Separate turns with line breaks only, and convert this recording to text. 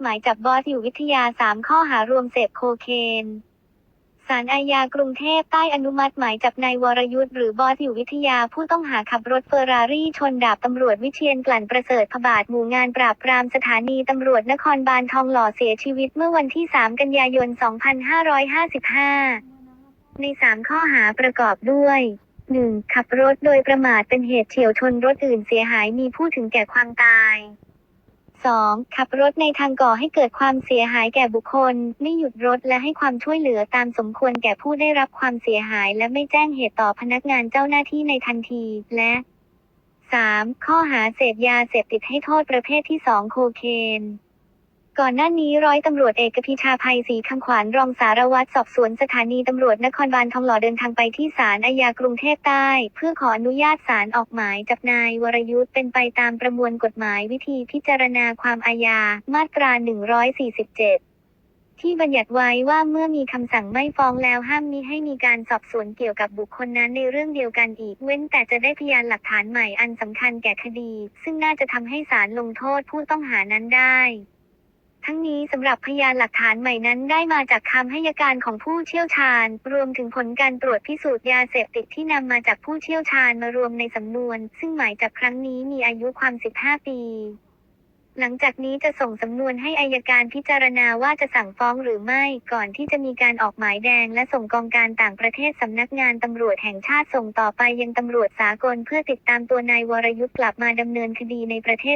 หมายจับบอสอยู่วิทยา 3 ข้อหารวมเสพโคเคนศาลอาญากรุงเทพใต้อนุมัติหมายจับนายวรยุทธ์หรือบอสอยู่วิทยาผู้ต้องหาขับรถเฟอร์รารี่ชนดาบตำรวจวิเชียนกลั่นประเสริฐพบาทหมู่งานปราบปรามสถานีตำรวจนครบาลทองหล่อเสียชีวิตเมื่อวันที่ 3 กันยายน 2555 ใน 3 ข้อหาประกอบด้วย 1. ขับรถโดยประมาทเป็นเหตุเฉียวชนรถอื่นเสียหายมีผู้ถึงแก่ความตาย 2. ขับรถในทางก่อให้เกิดความเสียหายแก่บุคคล ไม่หยุดรถและให้ความช่วยเหลือตามสมควรแก่ผู้ได้รับความเสียหาย และไม่แจ้งเหตุต่อพนักงานเจ้าหน้าที่ในทันที และ 3. ข้อหาเสพยาเสพติดให้โทษประเภทที่ 2 โคเคน ก่อนหน้านี้ร้อยตำรวจเอกพิชาภัยศรีคำขวัญรองสารวัตรสอบสวนสถานีตำรวจนครบาลทองหล่อเดินทางไปที่ศาลอาญากรุงเทพใต้ เพื่อขออนุญาตศาลออกหมายจับนายวรยุทธ์เป็นไปตามประมวลกฎหมายวิธีพิจารณาความอาญามาตรา 147ที่บัญญัติไว้ว่าเมื่อมีคำสั่งไม่ฟ้องแล้วห้ามมิให้มีการสอบสวนเกี่ยวกับบุคคลนั้นในเรื่องเดียวกันอีก เว้นแต่จะได้พยานหลักฐานใหม่อันสำคัญแก่คดี ซึ่งน่าจะทำให้ศาลลงโทษผู้ต้องหานั้นได้ ทั้งนี้สำหรับพยานหลักฐานใหม่นั้นได้มาจากคำให้การของผู้เชี่ยวชาญ รวมถึงผลการตรวจพิสูจน์ยาเสพติดที่นำมาจากผู้เชี่ยวชาญมารวมในสำนวน ซึ่งหมายจับครั้งนี้มีอายุความ 15 ปีหลังจากนี้จะส่งสำนวนให้อายการพิจารณาว่าจะสั่งฟ้องหรือไม่ ก่อนที่จะมีการออกหมายแดง และส่งกองการต่างประเทศสำนักงานตำรวจแห่งชาติส่งต่อไปยังตำรวจสากลเพื่อติดตามตัวนายวรยุทธ์กลับมาดำเนินคดีในประเทศ